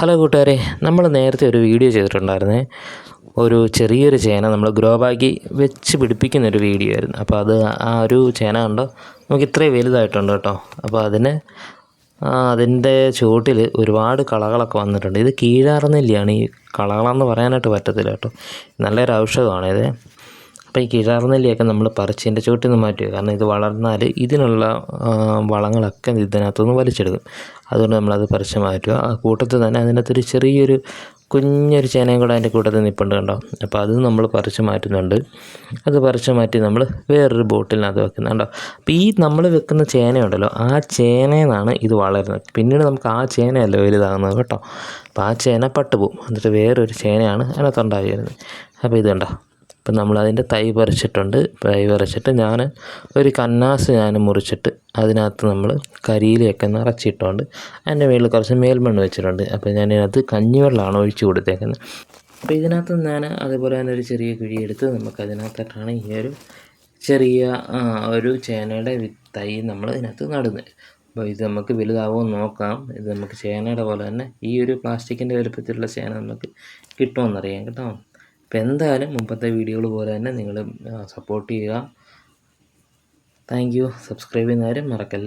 Hello കൂട്ടുകാരെ നമ്മൾ നേരത്തെ ഒരു വീഡിയോ ചെയ്തിട്ടുണ്ടായിരുന്നേ. ഒരു ചെറിയൊരു ചേന നമ്മൾ ഗ്രോ ബാഗി വെച്ച് പിടിപ്പിക്കുന്ന ഒരു വീഡിയോ ആയിരുന്നു. അപ്പോൾ അത് ആ ഒരു ചേന കണ്ടോ? നമുക്ക് ഇത്രയും വലുതായിട്ടുണ്ട് കേട്ടോ. അപ്പോൾ അതിന് അതിന്റെ ചുവട്ടിൽ ഒരുപാട് കളകളൊക്കെ വന്നിട്ടുണ്ട്. ഇത് കീഴാറുന്നില്ലയാണ് ഈ കളകളെന്ന് പറയാനായിട്ട് പറ്റത്തില്ല കേട്ടോ. നല്ലൊരു ഔഷധമാണ് ഇത് അപ്പോൾ ഈ കിഴാർനെല്ലിയൊക്കെ നമ്മൾ പറിച്ചതിന്റെ ചുവട്ടിൽ നിന്ന് മാറ്റുക. കാരണം ഇത് വളർന്നാൽ ഇതിനുള്ള വളങ്ങളൊക്കെ ഇതിനകത്തുനിന്ന് വലിച്ചെടുക്കും. അതുകൊണ്ട് നമ്മളത് പറിച്ച് മാറ്റുക. ആ കൂട്ടത്തിൽ തന്നെ അതിനകത്തൊരു ചെറിയൊരു കുഞ്ഞൊരു ചേനയും കൂടെ അതിന്റെ കൂട്ടത്തിൽ നിൽപ്പുണ്ട് കണ്ടോ? അപ്പോൾ അത് നമ്മൾ പറിച്ച് മാറ്റുന്നുണ്ട്. അത് പറിച്ച് മാറ്റി നമ്മൾ വേറൊരു ബോട്ടിലിനകത്ത് വെക്കുന്നുണ്ടോ അപ്പോൾ ഈ നമ്മൾ വെക്കുന്ന ചേനയുണ്ടല്ലോ ആ ചേനയെന്നാണ് ഇത് വളരുന്നത്. പിന്നീട് നമുക്ക് ആ ചേനയല്ല വലുതാകുന്നത് കേട്ടോ? അപ്പോൾ ആ ചേന പട്ടുപോകും. എന്നിട്ട് വേറൊരു ചേനയാണ് അതിനകത്ത് വരുന്നത്. അപ്പോൾ ഇത് കണ്ടോ? അപ്പം നമ്മളതിന്റെ തൈ പറിച്ചിട്ടുണ്ട്. തൈ പറിച്ചിട്ട് ഞാൻ ഒരു കന്നാസ് ഞാൻ മുറിച്ചിട്ട് അതിനകത്ത് നമ്മൾ കരിയിലൊക്കെ നിറച്ചിട്ടുണ്ട്. അതിന്റെ മേളിൽ കുറച്ച് മേൽമണ്ണ് വെച്ചിട്ടുണ്ട്. അപ്പോൾ ഞാൻ ഇതിനകത്ത് കഞ്ഞിവെള്ളമാണ് ഒഴിച്ചു കൊടുത്തേക്കുന്നത്. അപ്പോൾ ഇതിനകത്ത് ഞാൻ അതുപോലെ തന്നെ ഒരു ചെറിയ കുഴിയെടുത്ത് നമുക്ക് അതിനകത്തോട്ടാണ് ഈ ഒരു ചെറിയ ഒരു ചേനയുടെ തൈ നമ്മൾ ഇതിനകത്ത് നടുന്നത്. അപ്പോൾ ഇത് നമുക്ക് വലുതാവുമോ എന്ന് നോക്കാം. ഇത് നമുക്ക് ചേനയുടെ പോലെ തന്നെ ഈ ഒരു പ്ലാസ്റ്റിക്കിന്റെ വലുപ്പത്തിലുള്ള ചേന നമുക്ക് കിട്ടുമെന്നറിയാം കേട്ടോ. അപ്പോൾ എന്തായാലും മുമ്പത്തെ വീഡിയോകൾ പോലെ തന്നെ നിങ്ങൾ സപ്പോർട്ട് ചെയ്യുക. താങ്ക് യു സബ്സ്ക്രൈബ് ചെയ്യുന്നവരും മറക്കല്ലേ?